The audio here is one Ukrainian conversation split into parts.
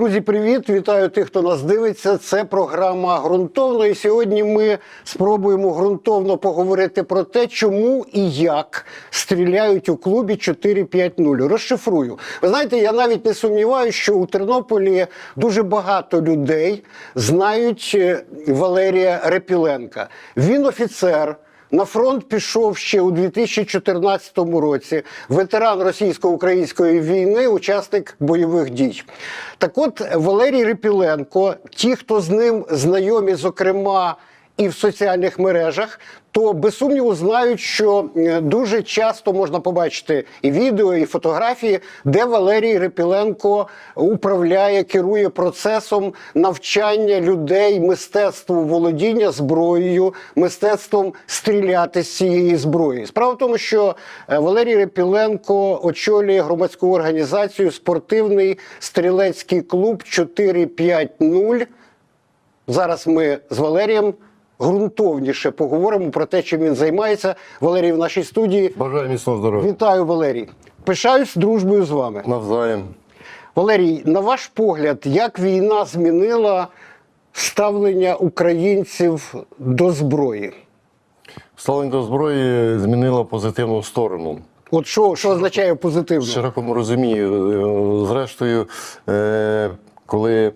Друзі, привіт! Вітаю тих, хто нас дивиться. Це програма ґрунтовно. І сьогодні ми спробуємо ґрунтовно поговорити про те, чому і як стріляють у клубі 4-5-0. Розшифрую. Ви знаєте, я навіть не сумніваюся, що у Тернополі дуже багато людей знають е, Валерія Репіленка. Він офіцер. На фронт пішов ще у 2014 році ветеран російсько-української війни, учасник бойових дій. Так от Валерій Репіленко, ті, хто з ним знайомі, зокрема і в соціальних мережах, то без сумніву знають, що е, дуже часто можна побачити і відео, і фотографії, де Валерій Репіленко управляє, керує процесом навчання людей мистецтву володіння зброєю, мистецтвом стріляти з цієї зброї. Справа в тому, що е, Валерій Репіленко очолює громадську організацію спортивний стрілецький клуб 450. Зараз ми з Валерієм ґрунтовніше поговоримо про те, чим він займається. Валерій в нашій студії. Бажаю міцного здоров'я. Вітаю, Валерій. Пишаюсь дружбою з вами. Навзаєм. Валерій, на ваш погляд, як війна змінила ставлення українців до зброї? Ставлення до зброї змінило позитивну сторону. От що, що означає позитивно? широкому розумінні. Е, Зрештою, е, коли,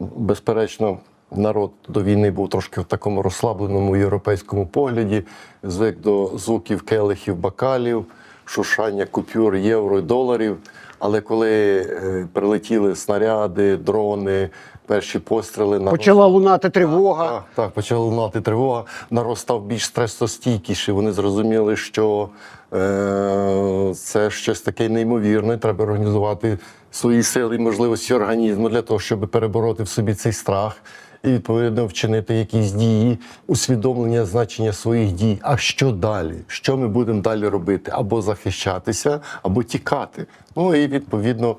безперечно, народ до війни був трошки в такому розслабленому європейському погляді, звик до звуків келихів, бакалів, шушання купюр, євро і доларів. Але коли е, прилетіли снаряди, дрони, перші постріли на Почала лунати тривога. Так, так, почала лунати тривога. Народ став більш стресостійкіший. Вони зрозуміли, що е, це щось таке неймовірне. Треба організувати свої сили і можливості організму для того, щоб перебороти в собі цей страх. І відповідно вчинити якісь дії, усвідомлення значення своїх дій. А що далі? Що ми будемо далі робити? Або захищатися, або тікати. Ну і відповідно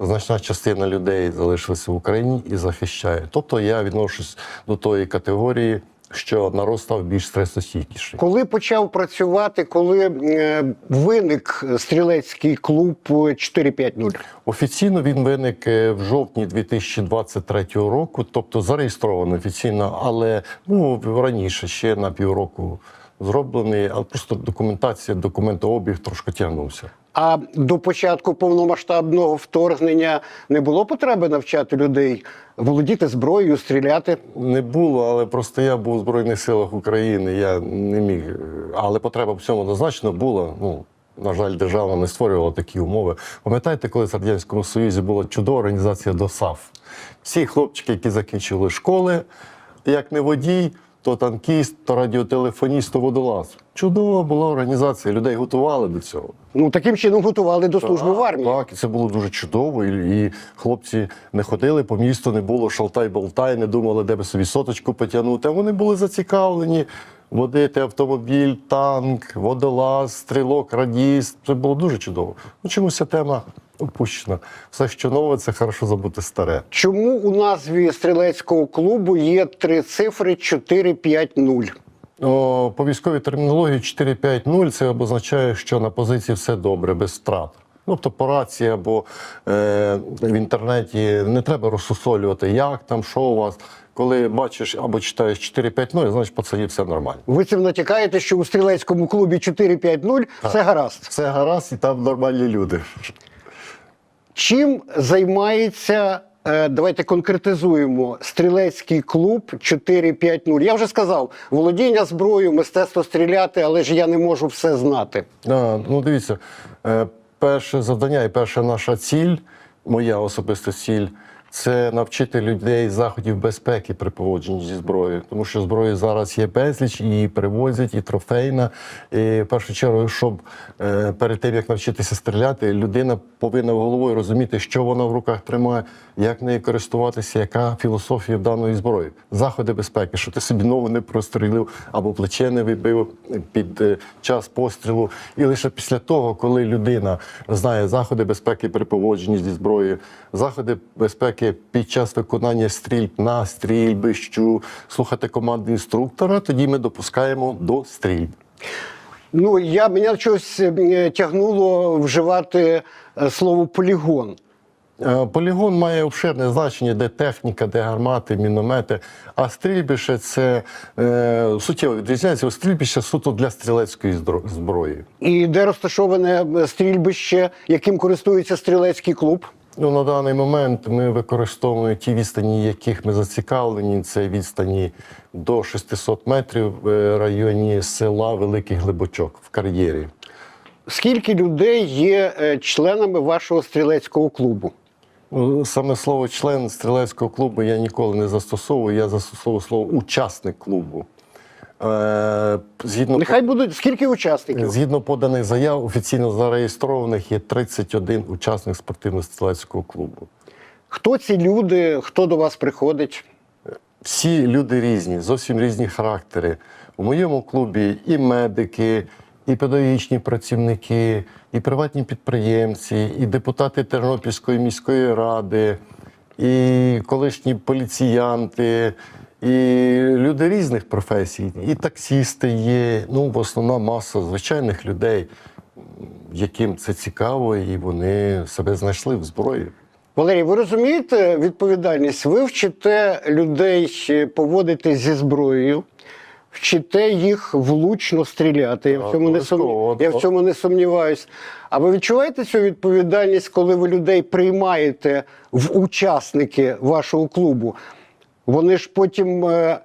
значна частина людей залишилася в Україні і захищає. Тобто я відношусь до тої категорії, що народ став більш стресостійкіший. Коли почав працювати, коли е, виник стрілецький клуб 450? Офіційно він виник е, в жовтні 2023 року, тобто зареєстрований офіційно, але ну раніше ще на півроку зроблений, але просто документація, документообіг трошки тягнувся. А до початку повномасштабного вторгнення не було потреби навчати людей володіти зброєю, стріляти. Не було, але просто я був у Збройних силах України. Я не міг. Але потреба в цьому однозначно була. Ну, на жаль, держава не створювала такі умови. Пам'ятаєте, коли в Радянському Союзі була чудова організація ДОСАВ? Всі хлопчики, які закінчили школи, як не водій, то танкіст, то радіотелефоніст, то водолаз. Чудова була організація, людей готували до цього. Ну таким чином готували до служби в армії. Так, і це було дуже чудово. І, і хлопці не ходили по місту, не було шалтай-болтай, не думали, де би собі соточку потягнути. А вони були зацікавлені водити автомобіль, танк, водолаз, стрілок, радіст. Це було дуже чудово. Ну, чомусь ця тема опущена. Все, що нове, це хорошо забути старе. Чому у назві стрілецького клубу є три цифри 450? О, по військовій термінології 4-5-0 це обозначає, що на позиції все добре, без втрат. Ну, Тобто по рації або е, в інтернеті не треба розсусолювати, як там, що у вас. Коли бачиш або читаєш 4-5-0, значить це все нормально. Ви цим натякаєте, що у стрілецькому клубі 450 все гаразд. Все гаразд, і там нормальні люди. Чим займається? е, Давайте конкретизуємо стрілецький клуб 4-5-0. Я вже сказав, володіння зброєю, мистецтво стріляти, але ж я не можу все знати. А, ну дивіться, е, перше завдання і перша наша ціль, моя особиста ціль, це навчити людей заходів безпеки при поводженні зі зброєю. Тому що зброї зараз є безліч, її перевозять, і трофейна. І в першу чергу, щоб е, перед тим як навчитися стріляти, людина повинна головою розуміти, що вона в руках тримає, як нею користуватися, яка філософія даної зброї. Заходи безпеки, що ти собі нову не прострілив або плече не вибив під е, час пострілу. І лише після того, коли людина знає заходи безпеки при поводженні зі зброєю, заходи безпеки під час виконання стрільб на стрільбищу, слухати команди інструктора, тоді ми допускаємо до стрільб. Ну я мене щось е, тягнуло вживати е, слово полігон. Е, Полігон має обширне значення, де техніка, де гармати, міномети. А стрільбище це е, суттєво відрізняється. Стрільбище суто для стрілецької зброї. І де розташоване стрільбище, яким користується стрілецький клуб? Ну, на даний момент ми використовуємо ті відстані, яких ми зацікавлені. Це відстані до 600 метрів в районі села Великий Глибочок в кар'єрі. Скільки людей є е, членами вашого стрілецького клубу? Ну, Саме слово член стрілецького клубу я ніколи не застосовую. Я застосовую слово учасник клубу. Е, згідно, Нехай будуть скільки учасників? згідно поданих заяв, офіційно зареєстрованих є 31 учасник спортивно-стрілецького клубу. Хто ці люди, хто до вас приходить? Всі люди різні, зовсім різні характери. У моєму клубі і медики, і педагогічні працівники, і приватні підприємці, і депутати Тернопільської міської ради, і колишні поліціянти, і люди різних професій, і таксісти є. Ну, в основна маса звичайних людей, яким це цікаво, і вони себе знайшли в зброї. Валерій, ви розумієте відповідальність? Ви вчите людей поводити зі зброєю, вчите їх влучно стріляти. Я в цьому не сум... я в цьому не сумніваюсь. А ви відчуваєте цю відповідальність, коли ви людей приймаєте в учасники вашого клубу? Вони ж потім е,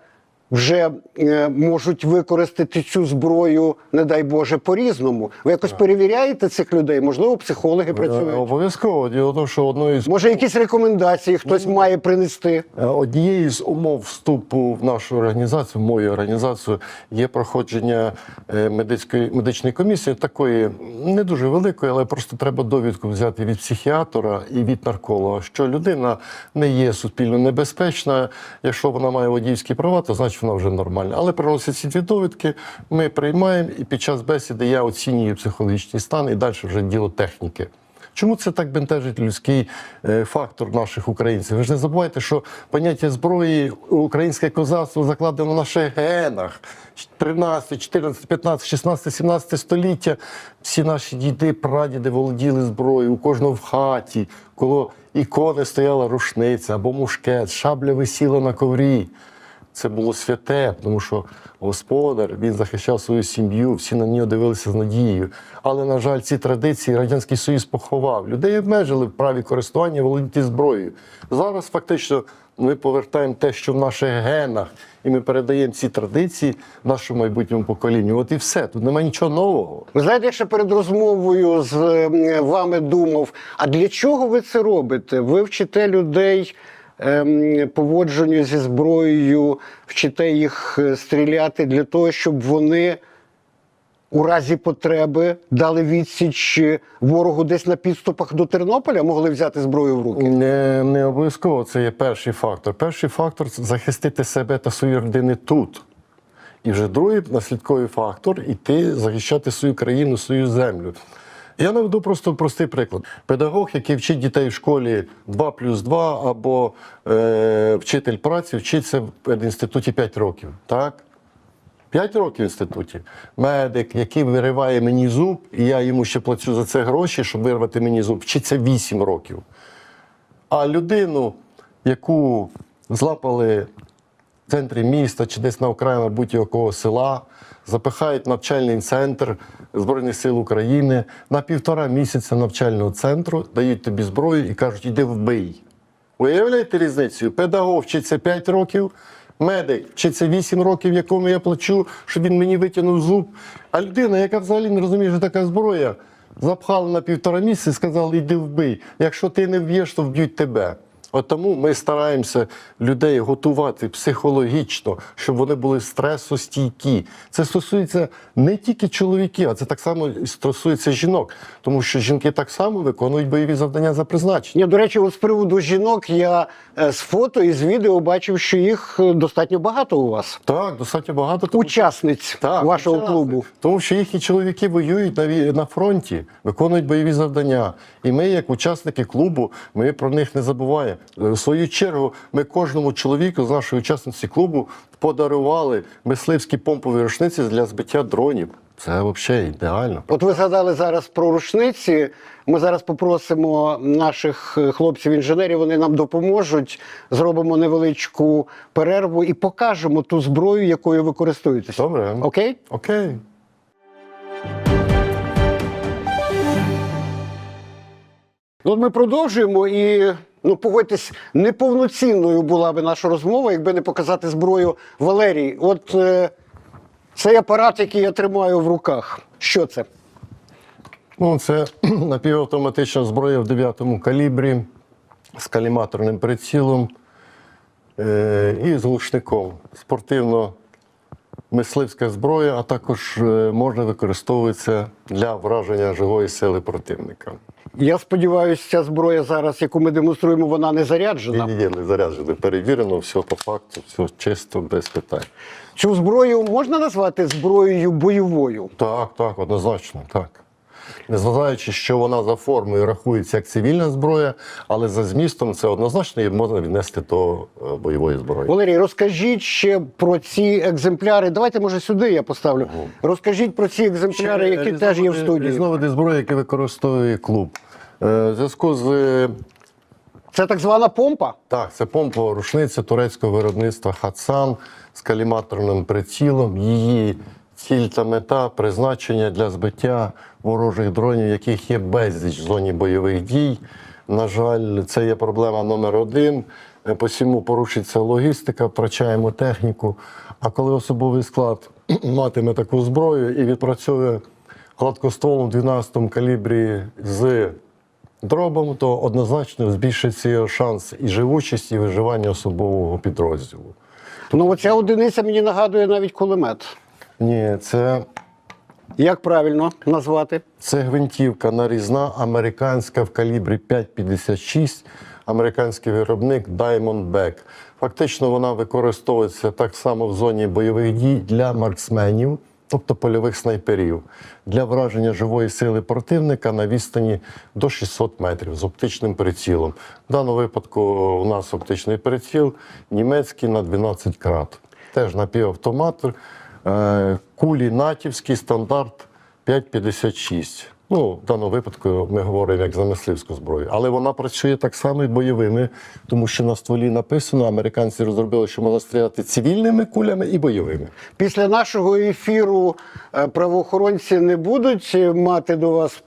вже е, можуть використати цю зброю, не дай Боже, по-різному. Ви якось перевіряєте цих людей? Можливо, психологи Е, працюють? Обов'язково. Діло в тому, що одною з Може, якісь рекомендації хтось має принести? Е, Однією з умов вступу в нашу організацію, в мою організацію, є проходження е, медичної, медичної комісії, такої не дуже великої, але просто треба довідку взяти від психіатра і від нарколога, що людина не є суспільно небезпечна. Якщо вона має водійські права, то значить вона вже нормальна. Але приносять ці дві довідки, ми приймаємо, і під час бесіди я оцінюю психологічний стан і далі вже діло техніки. Чому це так бентежить людський е, фактор наших українців? Ви ж не забувайте, що поняття зброї українське козацтво закладено в наших генах. 13, 14, 15, 16, 17 століття. Всі наші діди, прадіди володіли зброєю, у кожного в хаті, коло ікони стояла рушниця або мушкет, шабля висіла на коврі. Це було святе, тому що господар він захищав свою сім'ю, всі на нього дивилися з надією. Але, на жаль, ці традиції Радянський Союз поховав. Людей обмежили в праві користування володіти зброєю. Зараз фактично ми повертаємо те, що в наших генах, і ми передаємо ці традиції нашому майбутньому поколінню. От і все. Тут немає нічого нового. Ви знаєте, я ще перед розмовою з вами думав, а для чого ви це робите? Ви вчите людей поводженню зі зброєю, вчите їх е, стріляти для того, щоб вони у разі потреби дали відсіч е, ворогу десь на підступах до Тернополя, могли взяти зброю в руки. Не, не обов'язково це є перший фактор. Перший фактор захистити себе та свої родини тут. І вже другий наслідковий фактор іти захищати свою країну, свою землю. Я наведу просто простий приклад. Педагог, який вчить дітей в школі 2 плюс 2, або е, вчитель праці вчиться в інституті 5 років. Так? 5 років в інституті. Медик, який вириває мені зуб, і я йому ще плачу за це гроші, щоб вирвати мені зуб, вчиться 8 років. А людину, яку злапали центрі міста чи десь на окраїнах будь-якого села, запихають навчальний центр Збройних сил України на півтора місяця навчального центру, дають тобі зброю і кажуть, іди вбий. Уявляєте різницю? Педагог вчиться 5 років, медик вчиться 8 років, якому я плачу, щоб він мені витягнув зуб. А людина, яка взагалі не розуміє, що така зброя, запхали на півтора місяця і сказали, іди вбий. Якщо ти не вб'єш, то вб'ють тебе. От тому ми стараємося людей готувати психологічно, щоб вони були стресостійкі. Це стосується не тільки чоловіків, а це так само стосується жінок, тому що жінки так само виконують бойові завдання за призначенням. Ні, до речі, от з приводу жінок я е, з фото і з відео бачив, що їх е, достатньо багато у вас. Так, достатньо багато. тому Учасниць Так, вашого учасник. клубу. Тому що їхні чоловіки воюють на, на фронті, виконують бойові завдання. І ми, як учасники клубу, ми про них не забуваємо. В свою чергу, ми кожному чоловіку з нашої учасниці клубу подарували мисливські помпові рушниці для збиття дронів. Це взагалі ідеально. От ви згадали зараз про рушниці. Ми зараз попросимо наших е, хлопців-інженерів, вони нам допоможуть. Зробимо невеличку перерву і покажемо ту зброю, якою ви користуєтесь. Добре. Окей? Окей. Ну, От ми продовжуємо і. Ну, погодьтесь, неповноцінною була би наша розмова, якби не показати зброю Валерій. От е, цей апарат, який я тримаю в руках. Що це? Ну, це напівавтоматична зброя в 9 калібрі з каліматорним прицілом е, і з глушником. Спортивно-мисливська зброя, а також е, можна використовуватися для враження живої сили противника. Я сподіваюся, ця зброя зараз, яку ми демонструємо, вона не заряджена. Ні, ні, не заряджено, перевірено, все по факту, все чисто, без питань. Цю зброю можна назвати зброєю бойовою? Так, так, однозначно, так. Незважаючи, що вона за формою рахується як цивільна зброя, але за змістом це однозначно її можна віднести до е, бойової зброї. Валерій, розкажіть ще про ці екземпляри. Давайте, може, сюди я поставлю. Розкажіть про ці екземпляри, які теж є в студії. Різновиди зброї, які використовує клуб. Е, В зв'язку з е, Це так звана помпа. так, це помпа рушниця турецького виробництва Хатсан з каліматорним прицілом. Її ціль та мета призначення для збиття ворожих дронів, яких є безліч в зоні бойових дій. На жаль, це є проблема номер один. Е, Посіму порушиться логістика, втрачаємо техніку. А коли особовий склад матиме таку зброю і відпрацьовує гладкостволом в 12 калібрі з дробом, то однозначно збільшиться шанс і живучість, і виживання особового підрозділу. Ну, оця одиниця мені нагадує навіть кулемет. Ні, це, Як правильно назвати? це гвинтівка нарізна, американська в калібрі 5,56, американський виробник Diamondback. Фактично вона використовується так само в зоні бойових дій для марксменів, тобто польових снайперів, для враження живої сили противника на відстані до 600 метрів з оптичним прицілом. В даному випадку у нас оптичний приціл німецький на 12 крат. Теж напівавтомат, кулі натівський стандарт 5,56. Ну, в даному випадку ми говоримо як за мисливську зброю. Але вона працює так само і бойовими, тому що на стволі написано, американці розробили, що можна стріляти цивільними кулями і бойовими. Після нашого ефіру е, правоохоронці не будуть мати до вас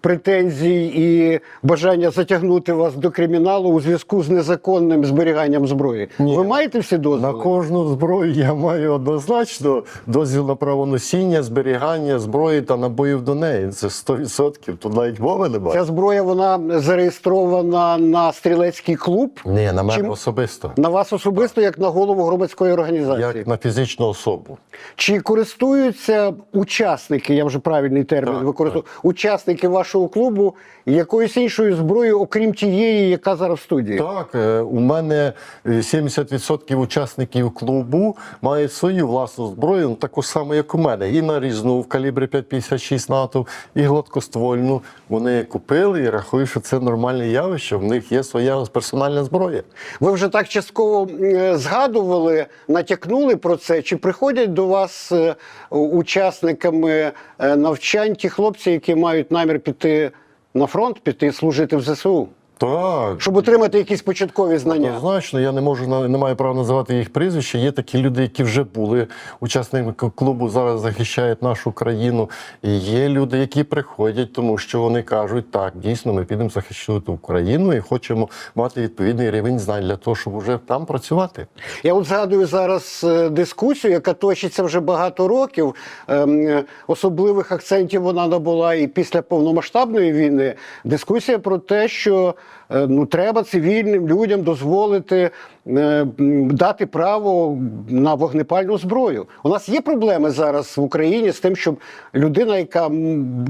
претензій і бажання затягнути вас до криміналу у зв'язку з незаконним зберіганням зброї. Ні. Ви маєте всі На кожну зброю я маю однозначно дозвіл на правоносіння, зберігання зброї та набоїв до неї. Це 100%. Тут навіть мови немає. Ця зброя вона зареєстрована на стрілецький клуб. Ні, на мене Чим- особисто. На вас особисто, як на голову громадської організації. Як на фізичну особу. Чи користуються учасники, я вже правильний термін Так, використовую, учасники вашого клубу якоюсь іншою зброєю, окрім тієї, яка зараз в студії? Так, е, у мене е, 70% учасників клубу мають свою власну зброю, ну, таку саму, як у мене. І нарізну в калібрі 5,56 НАТО, і гладкоствольну. Вони купили і рахують, що це нормальне явище. В них є своя персональна зброя. Ви вже так частково е, згадували, натякнули про це. Чи приходять до вас е, учасниками е, навчань ті хлопці, які мають намір піти на фронт, піти служити в ЗСУ, Так. щоб отримати якісь початкові знання? Однозначно, я не можу не маю права називати їх прізвища. Є такі люди, які вже були учасниками клубу, зараз захищають нашу країну. І є люди, які приходять, тому що вони кажуть, так, дійсно, ми підемо захищати Україну і хочемо мати відповідний рівень знань для того, щоб вже там працювати. Я от згадую зараз е, дискусію, яка точиться вже багато років. Ем, е, Особливих акцентів вона набула і після повномасштабної війни. Дискусія про те, що ну треба цивільним людям дозволити е, дати право на вогнепальну зброю. У нас є проблеми зараз в Україні з тим, щоб людина, яка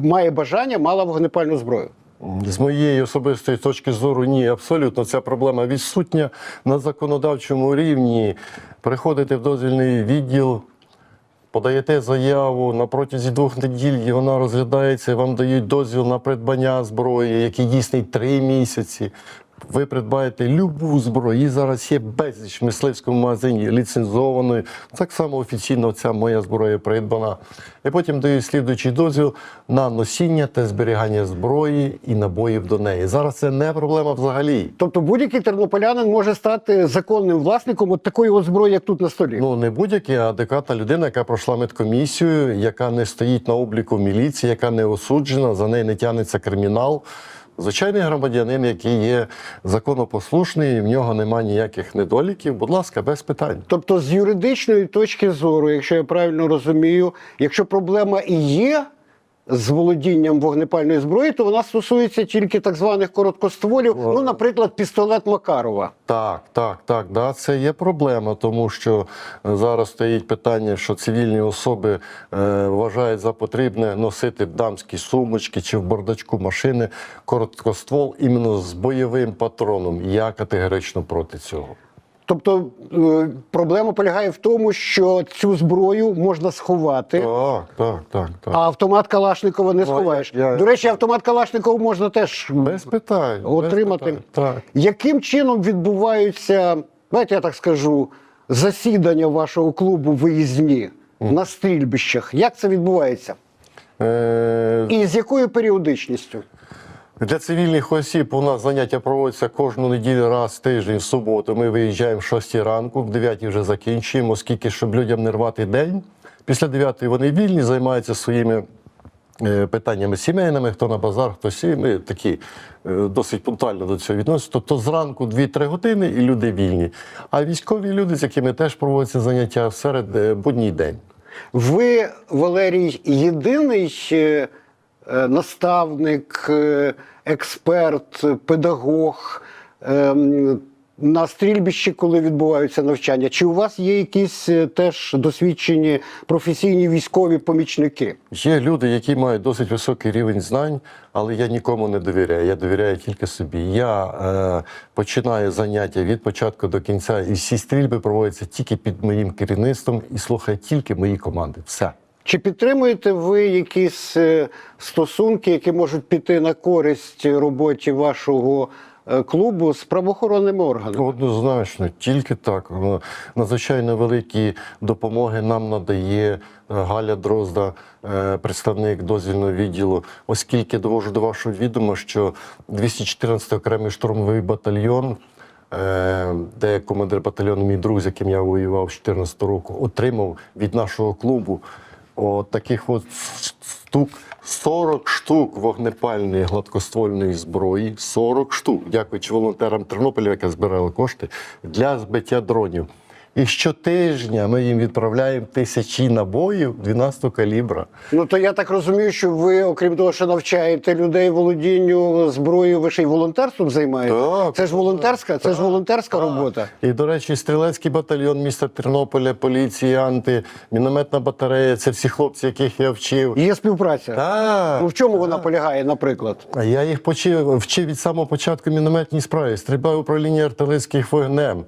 має бажання, мала вогнепальну зброю. З моєї особистої точки зору, ні, абсолютно ця проблема відсутня на законодавчому рівні. Приходите в дозвільний відділ, подаєте заяву на протязі двох неділь, і вона розглядається, і вам дають дозвіл на придбання зброї, який дійсний три місяці. Ви придбаєте любу зброю. Її зараз є безліч в мисливському магазині ліцензованої. Так само офіційно ця моя зброя придбана. І потім даю слідуючий дозвіл на носіння та зберігання зброї і набоїв до неї. Зараз це не проблема взагалі. Тобто будь-який тернополянин може стати законним власником от такої от зброї, як тут на столі. Ну не будь-який, а адекватна людина, яка пройшла медкомісію, яка не стоїть на обліку міліції, яка не осуджена, за неї не тягнеться кримінал. Звичайний громадянин, який є законопослушний, в нього немає ніяких недоліків. Будь ласка, без питань. Тобто, з юридичної точки зору, якщо я правильно розумію, якщо проблема і є з володінням вогнепальної зброї, то вона стосується тільки так званих короткостволів, ну, наприклад, пістолет Макарова. Так, так, так, да, це є проблема, тому що е, зараз стоїть питання, що цивільні особи е, вважають за потрібне носити в дамські сумочки чи в бардачку машини короткоствол іменно з бойовим патроном. Я категорично проти цього. Тобто е, проблема полягає в тому, що цю зброю можна сховати. Так, так, так, так. А автомат Калашникова не сховаєш. я- До речі, автомат Калашникова можна теж Без питань. без отримати. питань. Так. Яким чином відбуваються, давайте я так скажу, засідання вашого клубу виїзні на стрільбищах? Як це відбувається? Е, І з якою періодичністю? Для цивільних осіб у нас заняття проводяться кожну неділю раз в тиждень, в суботу. Ми виїжджаємо в 6 ранку, в 9 вже закінчуємо, оскільки, щоб людям не рвати день. Після 9 вони вільні, займаються своїми е, питаннями сімейними, хто на базар, хто сі. Ми такі е, досить пунктуально до цього відносимося. Тобто зранку 2-3 години і люди вільні. А військові люди, з якими теж проводяться заняття, серед е, будній день. Ви, Валерій, єдиний наставник, е, експерт, педагог е, на стрільбищі, коли відбуваються навчання? Чи у вас є якісь е, теж досвідчені професійні військові помічники? Є люди, які мають досить високий рівень знань, але я нікому не довіряю. Я довіряю тільки собі. Я е, починаю заняття від початку до кінця, і всі стрільби проводяться тільки під моїм керівництвом і слухаю тільки мої команди. Все. Чи підтримуєте ви якісь е, стосунки, які можуть піти на користь роботі вашого е, клубу з правоохоронними органами? Однозначно, тільки так. Надзвичайно великі допомоги нам надає е, Галя Дрозда, представник дозвільного відділу, оскільки довожу до вашого відома, що 214 окремий штурмовий батальйон. Де командир батальйону, мій друг, з яким я воював з 14 року, отримав від нашого клубу от таких от штук 40 штук вогнепальної гладкоствольної зброї, 40 штук, дякуючи волонтерам Тернополя, які збирали кошти для збиття дронів. І щотижня ми їм відправляємо тисячі набоїв 12 калібра. Ну то я так розумію, що ви, окрім того, що навчаєте людей володінню зброєю, ви ще й волонтерством займаєтесь? Так, це ж волонтерська, це ж волонтерська робота. І, до речі, стрілецький батальйон міста Тернополя, поліції, анти, мінометна батарея це всі хлопці, яких я вчив. Є співпраця. Так. Ну в чому вона полягає, наприклад? А я їх почив, вчив від самого початку мінометній справі, стрільба управління артилерійських вогнем.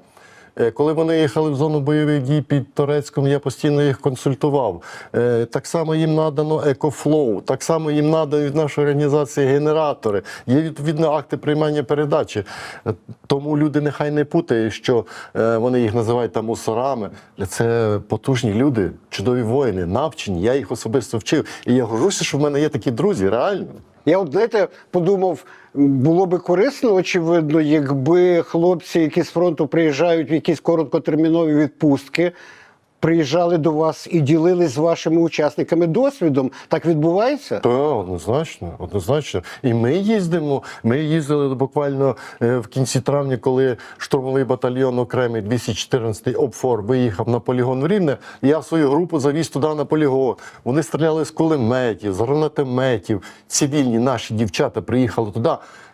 Е, Коли вони їхали в зону бойових дій під Торецьком, я постійно їх консультував. Е, Так само їм надано екофлоу, так само їм надано від нашої організації генератори. Є відповідно акти приймання передачі. Е, Тому люди нехай не путають, що вони їх називають там мусорами. Це потужні люди, чудові воїни, навчені. Я їх особисто вчив. І я горжуся, що в мене є такі друзі, реально. Я от знаєте, подумав, було би корисно, очевидно, якби хлопці, які з фронту приїжджають в якісь короткотермінові відпустки, приїжджали до вас і ділились з вашими учасниками досвідом. Так відбувається? Так, однозначно, однозначно. І ми їздимо. Ми їздили буквально е, в кінці травня, коли штурмовий батальйон окремий 214-й ОПФОР виїхав на полігон в Рівне. Я свою групу завіз туди на полігон. Вони стріляли з кулеметів, з гранатометів. Цивільні наші дівчата приїхали туди.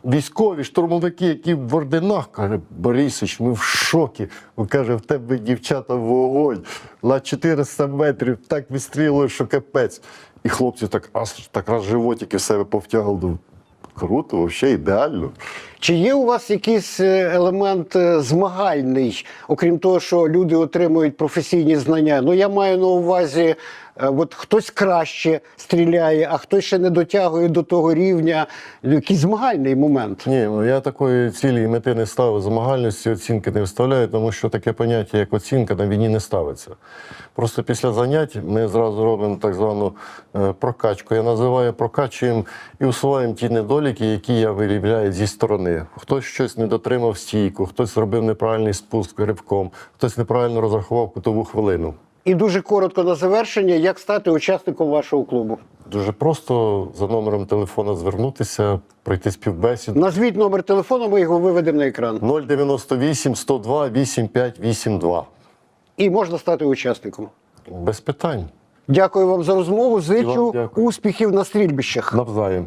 Військові штурмовики, які в орденах, каже, Борисович, ми в шокі. Він каже, в тебе дівчата вогонь. На 400 метрів так вистрілили, що капець. І хлопці так аж так раз животики в себе повтягли. Круто, взагалі ідеально. Чи є у вас якийсь е, елемент е, змагальний, окрім того, що люди отримують професійні знання? Ну я маю на увазі от хтось краще стріляє, а хтось ще не дотягує до того рівня. Якийсь змагальний момент. Ні, ну, я такої цілі і мети не ставив, змагальності оцінки не вставляю, тому що таке поняття, як оцінка, на війні не ставиться. Просто після занять ми зразу робимо так звану е, прокачку. Я називаю прокачуємо і усуваємо ті недоліки, які я виявляю зі сторони. Хтось щось не дотримав стійку, хтось зробив неправильний спуск ривком, хтось неправильно розрахував кутову хвилину. І дуже коротко на завершення, як стати учасником вашого клубу. Дуже просто за номером телефона звернутися, пройти співбесіду. Назвіть номер телефону, ми його виведемо на екран. 098 102 8582. І можна стати учасником. Без питань. Дякую вам за розмову. Зичу дякую. успіхів на стрільбищах. Навзаєм.